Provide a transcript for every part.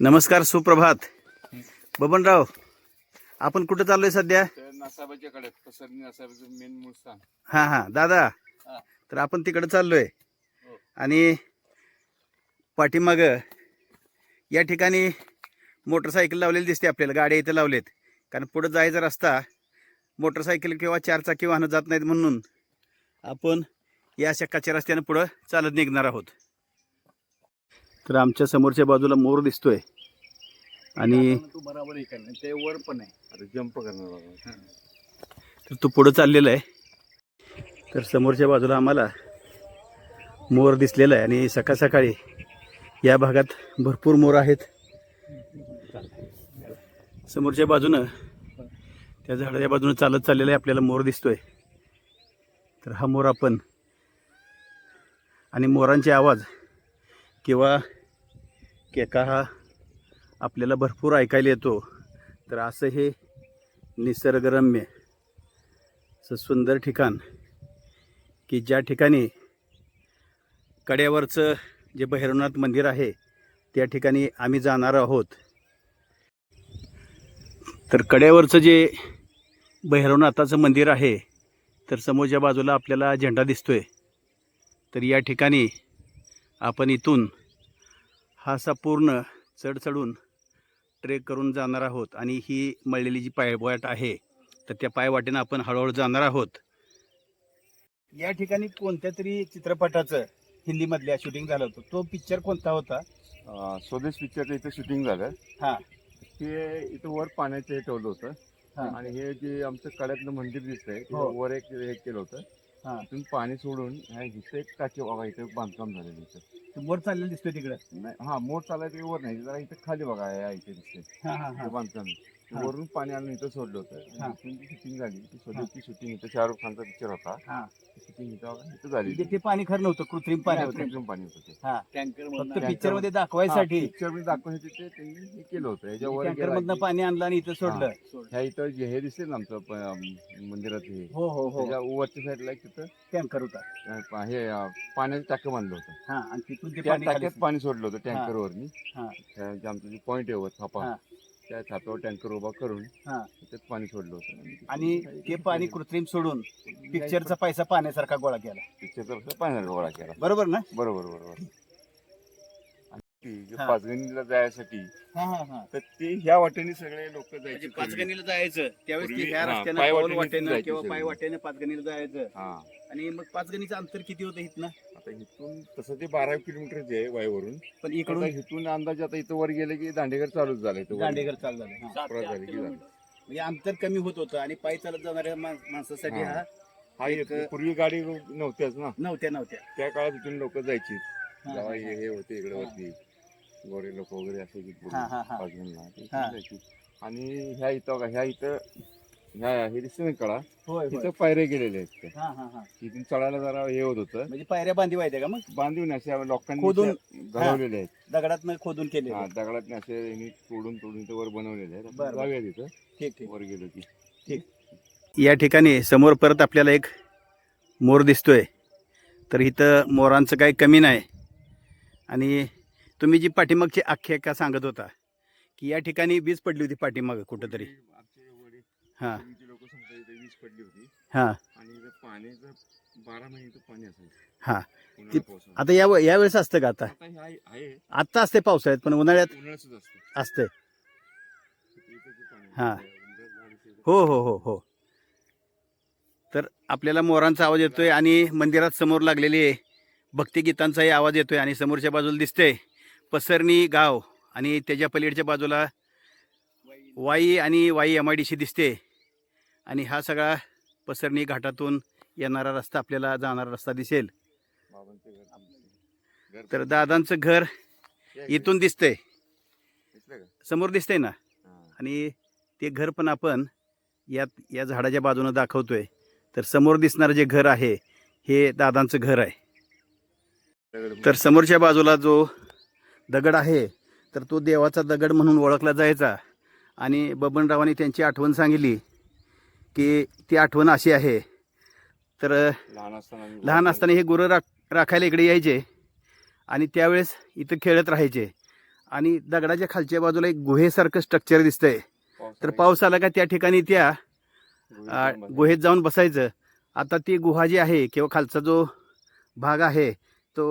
नमस्कार सुप्रभात. बबनराव आपण कुठं चाललोय सध्या? हां हां. दादा. तर आपण तिकडं चाललोय. हो. आणि पाठीमाग या ठिकाणी मोटरसायकल लावलेली दिसते आपल्याला गाड्या इथं लावलेत. कारण पुढं जायचा रस्ता मोटरसायकल किंवा चारचाकी वाहनं जात नाहीत म्हणून आपण या अशा कच्च्या रस्त्यानं पुढं चालत निघणार आहोत. तर आमच्या समोरच्या बाजूला मोर दिसतोय. आणि तू बरोबर आहे का नाही ते वर पण आहे. जंप करणार बाबा. तर तो पुढं चाललेला आहे. तर समोरच्या बाजूला आम्हाला मोर दिसलेला आहे. आणि सकाळ सकाळी या भागात भरपूर मोर आहेत. समोरच्या बाजूनं त्या झाडाच्या बाजूनं चालत चाललेला आहे आपल्याला मोर दिसतोय. तर हा मोर आपण आणि मोरांचे आवाज किंवा केका हा आपल्याला भरपूर ऐकायला येतो तर असं हे निसर्गरम्य असं सुंदर ठिकाण की ज्या ठिकाणी कड्यावरचं जे भैरवनाथ मंदिर आहे त्या ठिकाणी आम्ही जाणार आहोत. तर कड्यावरचं जे भैरवनाथाचं मंदिर आहे तर समोरच्या बाजूला आपल्याला झेंडा दिसतोय. तर या ठिकाणी आपण इथून हा असा पूर्ण चढ चढून ट्रेक करून जाणार आहोत आणि ही मळलेली जी पायवाट आहे तर त्या पायवाटेनं आपण हळूहळू जाणार आहोत या ठिकाणी कोणत्या तरी चित्रपटाचं हिंदीमधल्या शूटिंग झालं होतं तो पिक्चर कोणता होता अं, स्वदेश पिक्चरचं इथं शूटिंग झालं हा. ते इथं वर पाण्याचं हे ठेवलं होतं हा. आणि हे जे आमचं कड्यातलं मंदिर दिसतंय तिथं हो. वर एक हे केलं होतं हा. तिथून पाणी सोडून ह्या इथं एक टाकी बघा इथं बांधकाम झालेलं इथं तो वर चाललेलं दिसतोय तिकडे नाही हा मोठ चालायचं वर नाही जरा इथं खाली बघा या इथे दिसते हा हा हा बांधकाम. वरून पाणी आणून इथं सोडलं होतं. हा. इथून जी शूटिंग झाली ती स्वदेशची शूटिंग इथं शाहरुख खानचा पिक्चर होता. हा. शूटिंग इथं इथं झाली म्हणजे ते पाणी खरं नव्हतं कृत्रिम पाणी होतं. कृत्रिम पाणी होतं ते. हा. टँकर फक्त पिक्चरमध्ये दाखवायसाठी. पिक्चरमध्ये दाखवण्यासाठी ते त्यांनी हे केलं होतं. याच्यावर टँकर मधनं पाणी आणलं आणि इथं सोडलं. ह्या इथं जे हे दिसते ना आमचं मंदिरात हे. हो हो हो. वरच्या साईडला एक तिथं टँकर होता. हे पाण्याचं टाकं बांधलं होतं. हा आणि तिथून त्या टाक्यात पाणी सोडलं होतं टँकर वरनी. हा. आमचं जे पॉईंट आहे वर थापा हा. त्या थापावर टँकर उभा करून हा. त्याच्यात पाणी सोडलं होतं. आणि ते पाणी कृत्रिम सोडून पिक्चरचा पैसा पाण्यासारखा गोळा केला. पिक्चरचा पाण्याचा गोळा केला. बरोबर ना? बरोबर बरोबर. आणि ती जे हा. पाचगणीला जायसाठी हा हा हा. तर ते ह्या वाटेने सगळे लोक म्हणजे जायचे पूर्वी. पाचगणीला जायचं. त्यावेळेस ते पूर्वी, ह्या हा, रस्त्यानं पायवाटेने पाऊल वाटेनं जायची किंवा सगळी. पाय वाटेनं पाचगणीला जायचं. हा. आणि मग पाचगणीचं अंतर किती होतं इथनं? आता इथून तसं ते बारा किलोमीटरचे आहे वायवरून पण इकडून इथून अंदाज आता इथं वर गेले की दांडेकर चालूच झालं इथं वर. दांडेकर चालू झालं हा. की झालं म्हणजे अंतर कमी होत होतं आणि पायी चालत जाणाऱ्या माण- माणसासाठी हा. हा हा एक- एक पूर्वी गाडी नव्हत्याच ना नव्हत्या नव्हत्या त्या काळात इथून लोक जायची हा, जेव्हा हा, हे हे होते इकडे. वरती गोरे लोक वगैरे असे की पूर्वी हा, हा, हा. पाचगणला, ते इथून हा. जायची. आणि ह्या इथं ह्या इथं ह्या हे दिसते ना कडा होय होय. तिथं पायऱ्या गेलेल्या आहेत त्या. हा हा हा. इथून चढायला जरा हे होत होतं. म्हणजे पायऱ्या बांधी व्हायच्या का मग? बांधून अशा लोकांनी खोदून- त्या घडवलेल्या आहेत. दगडात खोदून केले हा दगडात असे यांनी तोडून तोडून इथं वर बनवलेले आहेत. बरं, आपण बरं. जाऊया तिथं. ठीक ठीक. वर गेलो की. या ठिकाणी समोर परत आपल्याला एक मोर दिसतोय. तर इथं मोरांचं काही कमी नाही. आणि तुम्ही जी पाठीमागची आख्यायिका सांगत होता की या ठिकाणी वीज पडली होती पाठीमाग कुठंतरी. हा. लोक सांगतात इथे वीज पडली होती. हा. आणि इथं पाण्याचं बारा महिने इथं पाणी असायचं हा. उन्हाळा ती- पावसाळा. आता या यावेळेस असतं का आता? आता हे आहे- आहे. आत्ता असते पावसाळ्यात पण उन्हाळ्यात उन्हाळ्याच असतं. असते. इथं जे पाणी हा. उन्हाळ्यात इथं हो हो हो हो. तर आपल्याला मोरांचा आवाज येतोय आणि मंदिरात समोर लागलेली भक्तिगीतांचाही आवाज येतोय आणि समोरच्या बाजूला दिसतंय. पसरणी गाव आणि त्याच्या पलीकडच्या बाजूला वाई आणि Wai M I D C दिसते. आणि हा सगळा पसरणी घाटातून येणारा रस्ता आपल्याला जाणारा रस्ता दिसेल. तर दादांचं घर इथून दिसतंय? समोर दिसतंय ना. आणि ते घर पण आपण या या झाडाच्या बाजूनं दाखवतोय. तर समोर दिसणारं जे घर आहे हे दादांचं घर आहे. तर समोरच्या बाजूला जो दगड आहे तर तो देवाचा दगड म्हणून ओळखला जायचा. आणि बबनरावांनी त्यांची आठवण सांगितली की ती आठवण अशी आहे. तर लहान असताना आम्ही लहान असताना हे गुरं राख राखायला इकडे यायचे आणि त्यावेळेस इथं खेळत राहायचे. आणि दगडाच्या खालच्या बाजूला एक गुहेसारखं स्ट्रक्चर दिसतंय. तर पाऊस आला का त्या ठिकाणी त्या गुहेत जाऊन बसायचं. आता ती गुहा जी आहे किंवा खालचा जो भाग आहे तो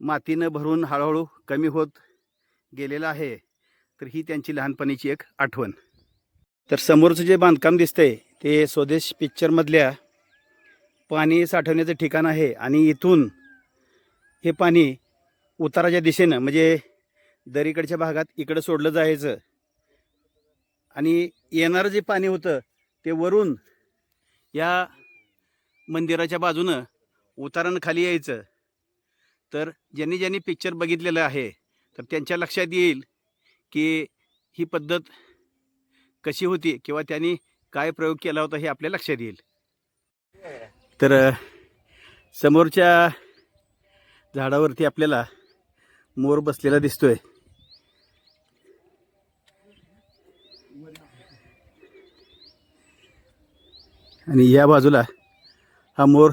मातीनं भरून हळूहळू कमी होत गेलेला आहे. तर ही त्यांची लहानपणीची एक आठवण. तर समोरचं जे बांधकाम दिसतंय ते स्वदेश पिक्चरमधल्या पाणी साठवण्याचं ठिकाण आहे आणि इथून हे पाणी उताराच्या दिशेनं म्हणजे दरीकडच्या भागात इकडं सोडलं जायचं. आणि येणारं जे पाणी होतं ते वरून या मंदिराच्या बाजूनं उतारानं खाली यायचं. तर ज्यांनी ज्यांनी पिक्चर बघितलेलं आहे तर त्यांच्या लक्षात येईल की ही पद्धत कशी होती किंवा त्यांनी काय प्रयोग केला होता हे आपल्या लक्षात येईल. तर समोरच्या झाडावरती आपल्याला मोर बसलेला दिसतोय. आणि या बाजूला हा मोर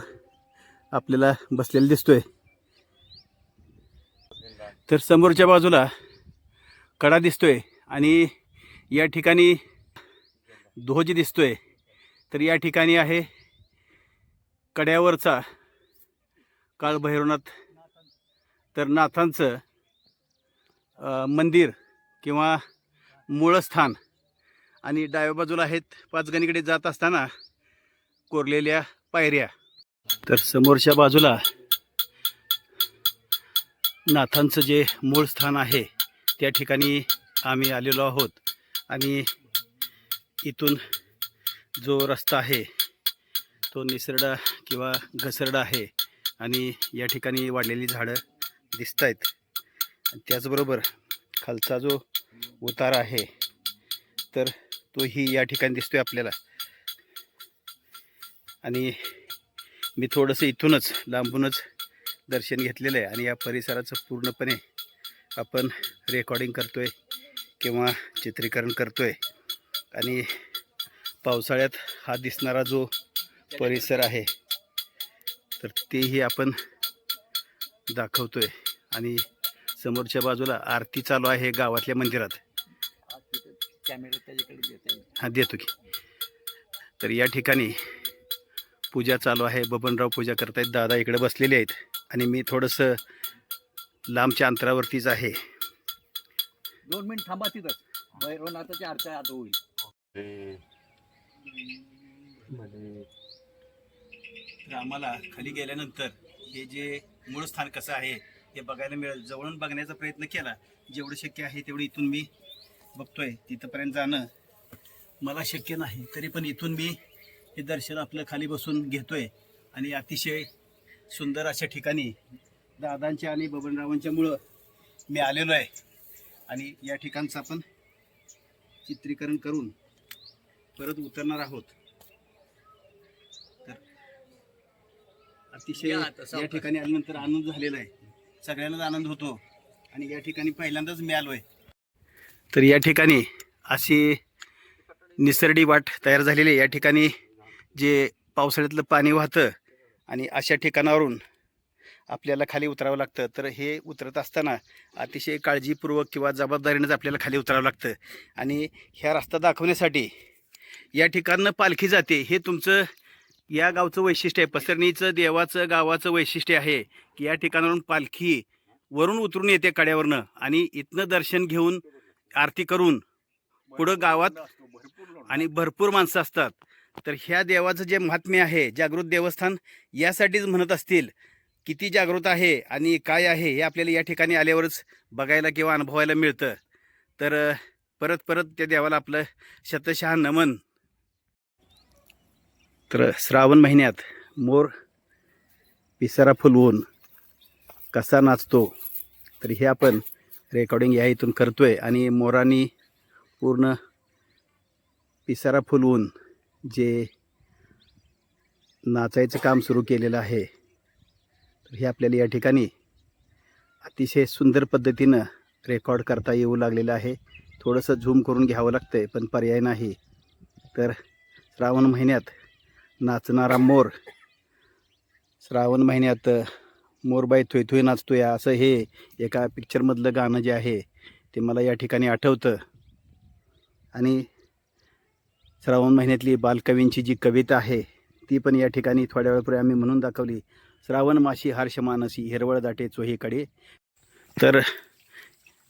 आपल्याला बसलेला दिसतोय. तर समोरच्या बाजूला कडा दिसतोय आणि या ठिकाणी ध्वज दिसतोय. तर या ठिकाणी आहे कड्यावरचा काळभैरवनाथ तर नाथांचं मंदिर किंवा मूळस्थान आणि डाव्या बाजूला आहेत पाचगणीकडे जात असताना कोरलेल्या पायऱ्या. तर समोरच्या बाजूला नाथांचं जे मूळ स्थान आहे त्या ठिकाणी आम्ही आलेलो आहोत. आणि इथून जो रस्ता आहे तो निसरडा किंवा घसरडा आहे आणि या ठिकाणी वाढलेली झाडं दिसत आहेत त्याचबरोबर खालचा जो उतार आहे तर तोही या ठिकाणी दिसतोय आपल्याला. आणि मी थोडंसं इथूनच लांबूनच दर्शन घेतलेलं आहे आणि या परिसराचं पूर्णपणे आपण रेकॉर्डिंग करतो आहे किंवा चित्रीकरण करतो आहे आणि पावसाळ्यात हा दिसणारा जो परिसर आहे तर तेही आपण दाखवतो आहे आणि समोरच्या बाजूला आरती चालू आहे गावातल्या मंदिरात. हा देतो की. तर या ठिकाणी पूजा चालू आहे. बबनराव पूजा करतायत. दादा इकडे बसलेले आहेत. आणि मी थोडंसं लांबच्या अंतरावरतीच आहे. दोन मिनिट थांबा तिथंच. भैरवनाथाची आरती आता होईल. तर आम्हाला खाली गेल्यानंतर हे जे मूळ स्थान कसं आहे हे बघायला मिळेल. जवळून बघण्याचा प्रयत्न केला. जेवढं शक्य आहे तेवढं इथून मी बघतोय. तिथंपर्यंत जाणं मला शक्य नाही. तरी पण इथून मी हे दर्शन आपलं खाली बसून घेतोय. आणि अतिशय सुंदर अशा ठिकाणी दादांच्या आणि बबनरावांच्या मुळं मी आलेलो आहे. आणि या ठिकाणचं आपण चित्रीकरण करून परत उतरणार आहोत. तर अतिशय या. ठिकाणी आल्यानंतर आनंद झालेला आहे. सगळ्यांनाच आनंद होतो आणि या ठिकाणी पहिल्यांदाच मी आलोय. तर या ठिकाणी अशी निसरडी वाट तयार झालेली आहे. या ठिकाणी जे पावसाळ्यातलं पाणी वाहतं आणि अशा ठिकाणावरून आपल्याला खाली उतरावं लागतं. तर हे उतरत असताना अतिशय काळजीपूर्वक किंवा जबाबदारीनंच आपल्याला खाली उतरावं लागतं. आणि ह्या रस्ता दाखवण्यासाठी या ठिकाणनं पालखी जाते. हे तुमचं या गावचं वैशिष्ट्य आहे. पसरणीचं देवाचं गावाचं वैशिष्ट्य आहे की या ठिकाणावरून पालखी वरून उतरून येते कड्यावरनं आणि इथनं दर्शन घेऊन आरती करून पुढं गावात आणि भरपूर माणसं असतात. तर ह्या देवाचं जे महात्म्य आहे जागृत देवस्थान यासाठीच म्हणत असतील. किती जागृत आहे आणि काय आहे हे आपल्याला या ठिकाणी आल्यावरच बघायला किंवा अनुभवायला मिळतं. तर परत परत त्या देवाला आपलं शतशः नमन. तर श्रावण महिन्यात मोर पिसारा फुलवून कसा नाचतो तर हे आपण रेकॉर्डिंग या इथून करतो आहे आणि मोरांनी पूर्ण पिसारा फुलवून जे नाचायचं काम सुरू केलेलं आहे तर हे आपल्याला या ठिकाणी अतिशय सुंदर पद्धतीनं रेकॉर्ड करता येऊ लागलेलं आहे. थोडंसं झूम करून घ्यावं लागतं आहे पण पर्याय नाही. तर श्रावण महिन्यात नाचणारा मोर श्रावण महिन्यात मोरबाई थोय थोय नाचतोय असं हे एका पिक्चरमधलं गाणं जे आहे ते मला या ठिकाणी आठवतं. आणि श्रावण महिन्यातली बालकवींची जी कविता आहे ती पण या ठिकाणी थोड्या वेळापूर्वी आम्ही म्हणून दाखवली. श्रावण माशी हर्ष मानसी हिरवळ दाटे चोहीकडे. तर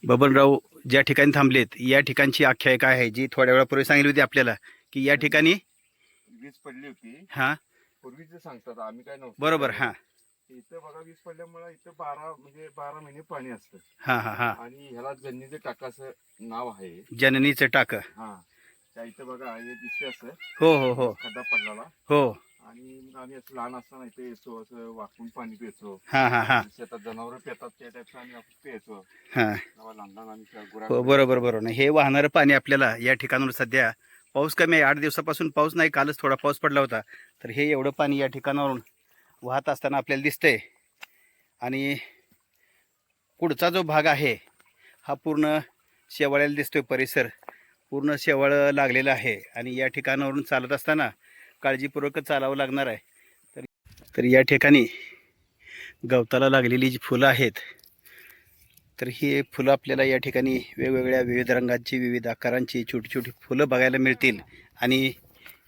बबनराव ज्या ठिकाणी थांबलेत या ठिकाणची आख्यायिका आहे जी थोड्या वेळापूर्वी सांगितली होती आपल्याला की या ठिकाणी वीज पडली होती. हां. पूर्वीच सांगतात आम्ही काय नव्हतं. बरोबर हां. इथं बघा वीज पडल्यामुळे इथं बारा म्हणजे बारा महिने पाणी असतं. हां हां हां. आणि ह्याला जन्नीचे टाकाचं नाव आहे. जननीचं टाक. हा. त्या इथं बघा हे दिसते असं. हो हो हो. खड्डा पडलेला. हो. आणि मग आम्ही असं लहान असताना इथे यायचो असं वाकून पाणी पियचो हां हां हां. शेतात जनावर पितात त्या टाईपचं आम्ही आपण पियचो हां. तेव्हा लहान लहान आम्ही त्या गुरा हो बरोबर बरोबर. हे वाहणारं पाणी आपल्याला या ठिकाणावर सध्या पाऊस कमी आहे. आठ दिवसापासून पाऊस नाही कालच थोडा पाऊस पडला होता. तर हे एवढं पाणी या ठिकाणावरून वाहत असताना आपल्याला दिसतंय. आणि पुढचा जो भाग आहे हा पूर्ण शेवाळ्याला दिसतोय परिसर. पूर्ण शेवाळ लागलेला आहे. आणि या ठिकाणावरून चालत असताना काळजीपूर्वक चालावं लागणार आहे. तर तर या ठिकाणी गवताला लागलेली जी फुलं आहेत तर ही फुलं आपल्याला या ठिकाणी वेगवेगळ्या विविध रंगांची विविध आकारांची छोटी छोटी फुलं बघायला मिळतील. आणि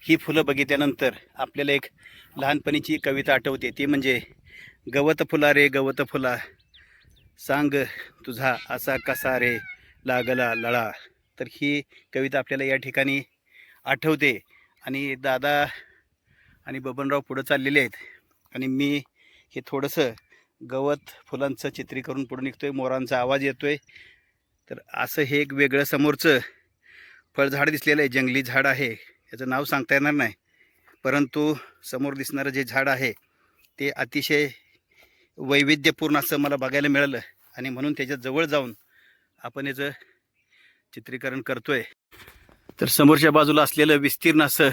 ही फुलं बघितल्यानंतर आपल्याला एक लहानपणीची कविता आठवते. ती म्हणजे गवत फुला रे गवत फुला सांग तुझा असा कसा रे लागला लळा. तर ही कविता आपल्याला या ठिकाणी आठवते. आणि दादा आणि बबनराव पुढं चाललेले आहेत. आणि मी हे थोडंसं गवत फुलांचं चित्रीकरण पुढे आहे मोरांचा आवाज येतो आहे तर असं हे एक वेगळं समोरचं फळझाड दिसलेलं आहे. जंगली झाड आहे. याचं नाव सांगता येणार नाही. परंतु समोर दिसणारं जे झाड आहे ते अतिशय वैविध्यपूर्ण असं मला बघायला मिळालं. आणि म्हणून त्याच्याजवळ जाऊन आपण याचं चित्रीकरण करतो आहे तर समोरच्या बाजूला असलेलं विस्तीर्ण असं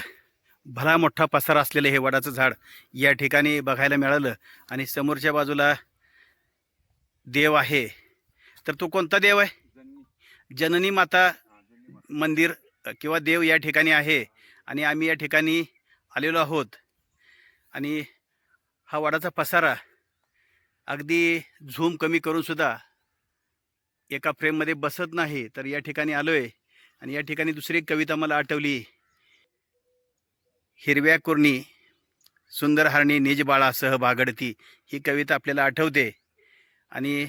भला मोठा पसारा असलेलं हे वडाचं झाड या ठिकाणी बघायला मिळालं. आणि समोरच्या बाजूला देव आहे. तर तो कोणता देव आहे? जननी माता माता. मंदिर किंवा देव या ठिकाणी आहे. आणि आम्ही या ठिकाणी आलेलो आहोत. आणि हा वडाचा पसारा अगदी झूम कमी करून सुद्धा एका फ्रेममध्ये बसत नाही. तर या ठिकाणी आलो आहे आणि या ठिकाणी दुसरी एक कविता मला आठवली. हिरव्या कुर्णी सुंदर हरणी निज बाळासह बागडती. ही कविता आपल्याला आठवते. आणि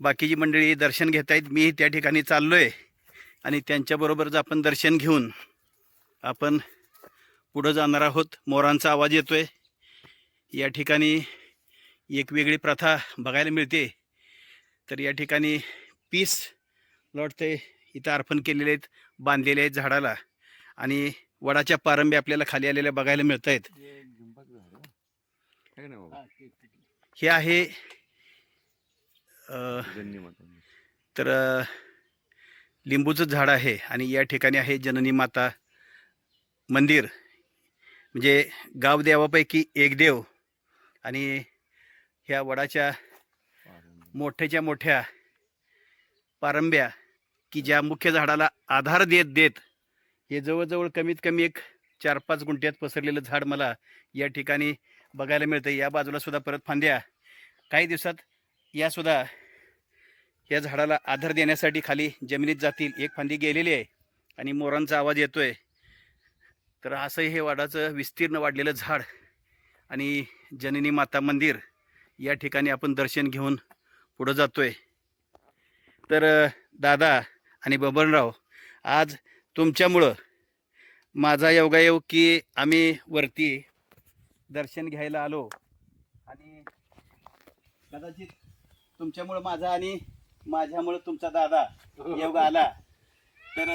बाकीची मंडळी दर्शन घेत आहेत मी त्या ठिकाणी चाललो आहे आणि त्यांच्याबरोबरच आपण दर्शन घेऊन आपण पुढं जाणार आहोत. मोरांचा आवाज येतो आहे या ठिकाणी एक वेगळी प्रथा बघायला मिळते. तर या ठिकाणी पीस लॉटते. इथं अर्पण केलेले आहेत बांधलेले आहेत झाडाला आणि वडाच्या पारंब्या आपल्याला खाली आलेल्या बघायला मिळत आहेत हे आहे. है? हे आहे तर लिंबूचं झाड आहे आणि या ठिकाणी आहे जननी माता मंदिर म्हणजे गाव देवापैकी एक देव आणि ह्या वडाच्या पारंबी. मोठ्याच्या मोठ्या पारंब्या की ज्या मुख्य झाडाला आधार देत देत हे जवळजवळ कमीत कमी एक चार पाच गुंठ्यात पसरलेलं झाड मला या ठिकाणी बघायला मिळतं या बाजूला सुद्धा परत फांद्या. काही दिवसात यासुद्धा या झाडाला आधार देण्यासाठी खाली जमिनीत जातील. एक फांदी गेलेली आहे आणि मोरांचा आवाज येतोय. तर असं हे वाडाचं विस्तीर्ण वाढलेलं झाड आणि जननी माता मंदिर या ठिकाणी आपण दर्शन घेऊन पुढं जातोय. तर दादा आणि बबनराव आज तुमच्यामुळं माझा योगायोग की आम्ही वरती दर्शन घ्यायला आलो. आणि कदाचित तुमच्यामुळं माझा आणि माझ्यामुळं तुमचा दादा योग आला. तर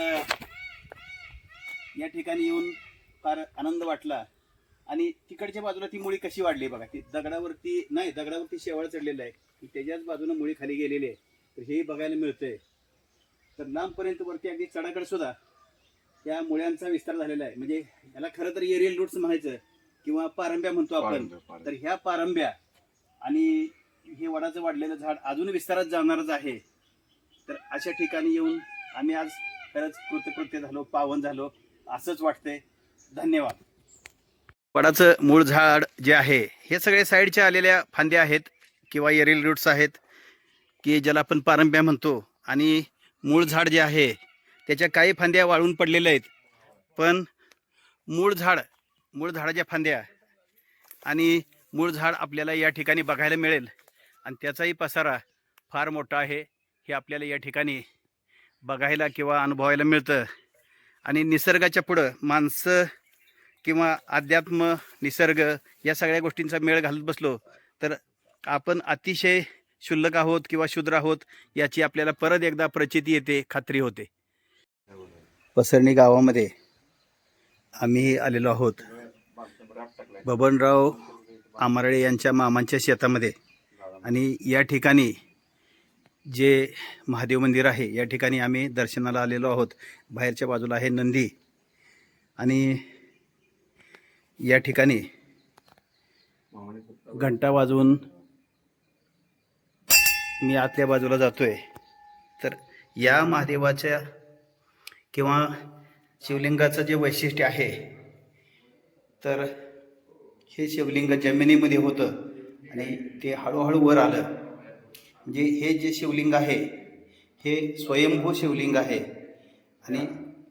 या ठिकाणी येऊन फार आनंद वाटला. आणि तिकडच्या बाजूला ती मुळी कशी वाढली बघा. ती दगडावरती नाही दगडावरती शेवाळ चढलेलं आहे. त्याच्याच बाजूनं मुळी खाली गेलेली आहे. तर हेही बघायला मिळतंय. तर लांबपर्यंत वरती अगदी चढाकड सुद्धा त्या मुळ्यांचा विस्तार झालेला आहे. म्हणजे याला खरं तर एरियल रूट्स म्हणायचं किंवा पारंब्या म्हणतो आपण. तर ह्या पारंब्या आणि हे वडाचं वाढलेलं झाड अजून विस्तारात जाणारच आहे. तर अशा ठिकाणी येऊन आम्ही आज खरंच कृतकृत्य झालो पावन झालो असंच वाटतंय. धन्यवाद. वडाचं मूळ झाड जे आहे हे सगळे साईडच्या आलेल्या फांद्या आहेत किंवा एरिल रूट्स आहेत की ज्याला आपण पारंब्या म्हणतो. आणि मूळ झाड जे आहे त्याच्या काही फांद्या वाळून पडलेल्या आहेत. पण मूळ झाड मूळ झाडाच्या फांद्या आणि मूळ झाड आपल्याला या ठिकाणी बघायला मिळेल. आणि त्याचाही पसारा फार मोठा आहे हे आपल्याला या ठिकाणी बघायला किंवा अनुभवायला मिळतं. आणि निसर्गाच्या पुढं माणसं किंवा अध्यात्म निसर्ग या सगळ्या गोष्टींचा मेळ घालत बसलो तर आपण अतिशय क्षुल्लक आहोत किंवा शूद्र आहोत याची आपल्याला परत एकदा प्रचिती येते खात्री होते. पसरणी गावामध्ये आम्ही आलेलो आहोत. बबनराव आमारळे यांच्या मामांच्या शेतामध्ये आणि या ठिकाणी जे महादेव मंदिर आहे या ठिकाणी आम्ही दर्शनाला आलेलो आहोत. बाहेरच्या बाजूला आहे नंदी आणि या ठिकाणी घंटा वाजवून मी आतल्या बाजूला जातोय. तर या महादेवाच्या किंवा शिवलिंगाचं जे वैशिष्ट्य आहे तर हे शिवलिंग जमिनीमध्ये होतं आणि ते हळूहळू वर आलं. म्हणजे हे जे शिवलिंग आहे हे स्वयंभू शिवलिंग आहे. आणि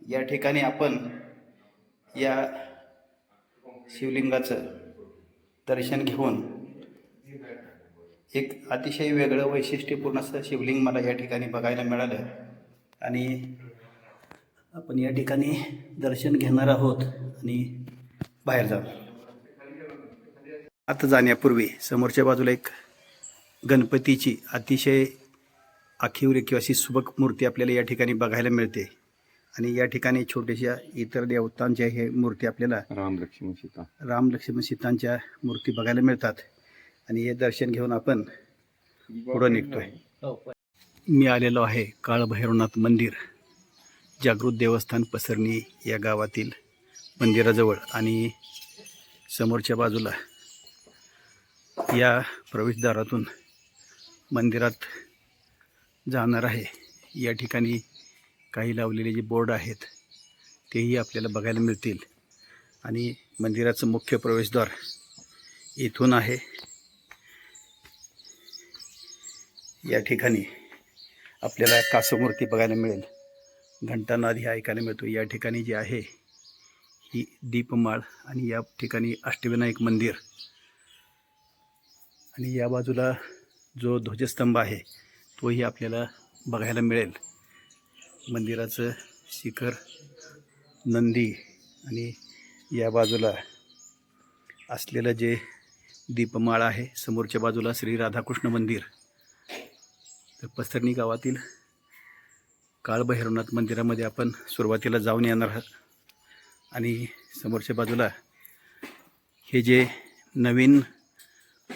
या ठिकाणी आपण या शिवलिंगाचं दर्शन घेऊन एक अतिशय वेगळं वैशिष्ट्यपूर्ण असं शिवलिंग मला या ठिकाणी बघायला मिळालं. आणि आपण या ठिकाणी दर्शन घेणार आहोत आणि बाहेर जाऊ. आता जाण्यापूर्वी समोरच्या बाजूला एक गणपतीची अतिशय आखीव रेखीव अशी सुबक मूर्ती आपल्याला या ठिकाणी बघायला मिळते. आणि या ठिकाणी छोट्याशा इतर देवतांच्या हे मूर्ती आपल्याला राम लक्ष्मण सीता. राम लक्ष्मण सीतांच्या मूर्ती बघायला मिळतात. आणि हे दर्शन घेऊन आपण पुढं निघतोय. मी आलेलो आहे काळभैरवनाथ मंदिर जागृत देवस्थान पसरणी या गावातील मंदिराजवळ आणि समोरच्या बाजूला या प्रवेशद्वारातून मंदिरात जाणार आहे. या ठिकाणी काही लावलेले जे बोर्ड आहेत तेही आपल्याला बघायला मिळतील. आणि मंदिराचं मुख्य प्रवेशद्वार इथून आहे. या ठिकाणी आपल्याला कासमूर्ती बघायला मिळेल. घंटानाद ही ऐकायला मिळतो. या ठिकाणी जे आहे ही दीपमाळ आणि या ठिकाणी अष्टविनायक मंदिर. आणि या बाजूला जो ध्वजस्तंभ आहे तोही आपल्याला बघायला मिळेल. मंदिराचं शिखर नंदी आणि या बाजूला असलेलं जे दीपमाळ आहे समोरच्या बाजूला श्री राधाकृष्ण मंदिर. तर पसरणी गावातील काळभैरवनाथ मंदिरामध्ये आपण सुरुवातीला जाऊन येणार आहोत. आणि समोरच्या बाजूला हे जे नवीन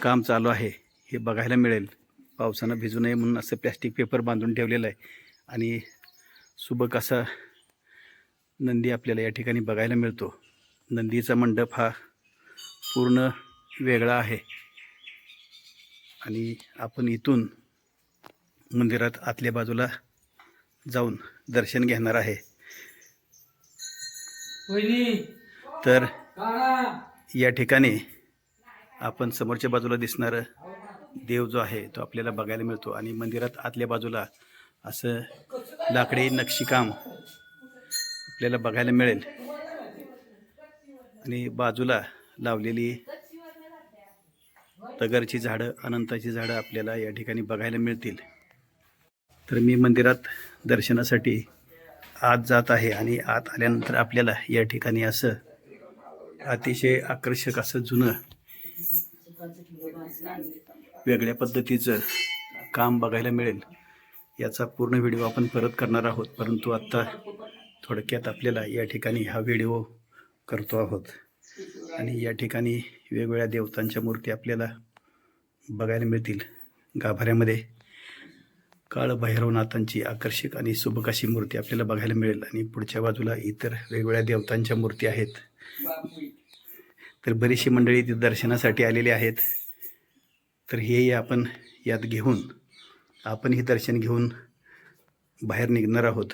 काम चालू आहे हे बघायला मिळेल. पावसानं भिजू नये म्हणून असं प्लॅस्टिक पेपर बांधून ठेवलेलं आहे. आणि सुबक असा नंदी आपल्याला या ठिकाणी बघायला मिळतो. नंदीचा मंडप हा पूर्ण वेगळा आहे. आणि आपण इथून मंदिरात आतल्या बाजूला जाऊन दर्शन घेणार आहे. तर या ठिकाणी आपण समोरच्या बाजूला दिसणारं देव जो आहे तो आपल्याला बघायला मिळतो आणि मंदिरात आतल्या बाजूला असं लाकडी नक्षीकाम आपल्याला बघायला मिळेल. आणि बाजूला लावलेली तगरची झाडं अनंताची झाडं आपल्याला या ठिकाणी बघायला मिळतील. तर मी मंदिरात दर्शनासाठी आत जात आहे आणि आत आल्यानंतर आपल्याला या ठिकाणी असं अतिशय आकर्षक असं जुनं वेगळ्या पद्धतीचं काम बघायला मिळेल. याचा पूर्ण व्हिडिओ आपण परत करणार आहोत परंतु आत्ता थोडक्यात आपल्याला या ठिकाणी हा व्हिडिओ करतो आहोत. आणि या ठिकाणी वेगवेगळ्या देवतांच्या मूर्ती आपल्याला बघायला मिळतील. गाभाऱ्यामध्ये काळ भैरवनाथांची आकर्षक आणि सुबक अशी मूर्ती आपल्याला बघायला मिळेल. आणि पुढच्या बाजूला इतर वेगवेगळ्या देवतांच्या मूर्ती आहेत. तर बरीचशी मंडळी ती दर्शनासाठी आलेली आहेत. तर हेही आपण यात घेऊन आपण हे दर्शन घेऊन बाहेर निघणार आहोत.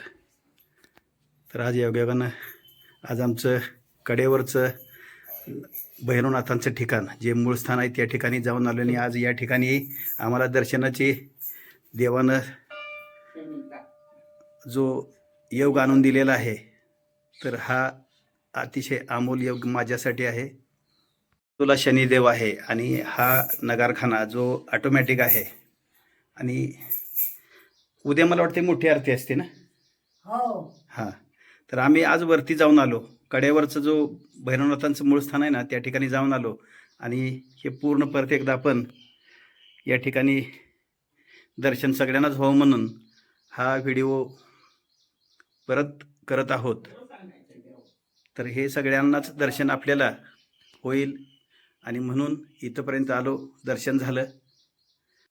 तर आज योगायोगानं आज आमचं कडेवरचं भैरवनाथांचं ठिकाण जे मूळ स्थान आहे त्या ठिकाणी जाऊन आलो आणि आज या ठिकाणी आम्हाला दर्शनाची देवानं जो योग आणून दिलेला आहे तर हा अतिशय अमोल योग माझ्यासाठी आहे. तुला शनिदेव आहे आणि हा नगारखाना जो ऑटोमॅटिक आहे. आणि उद्या मला वाटते मोठी आरती असते ना? हो. हां. तर आम्ही आज वरती जाऊन आलो. कड्यावरचं जो भैरवनाथांचं मूळ स्थान आहे ना त्या ठिकाणी जाऊन आलो. आणि हे पूर्ण परत एकदा आपण या ठिकाणी दर्शन सगळ्यांनाच व्हावं म्हणून हा व्हिडिओ परत करत आहोत. तर हे सगळ्यांनाच दर्शन आपल्याला होईल आणि म्हणून इथंपर्यंत आलो. दर्शन झालं.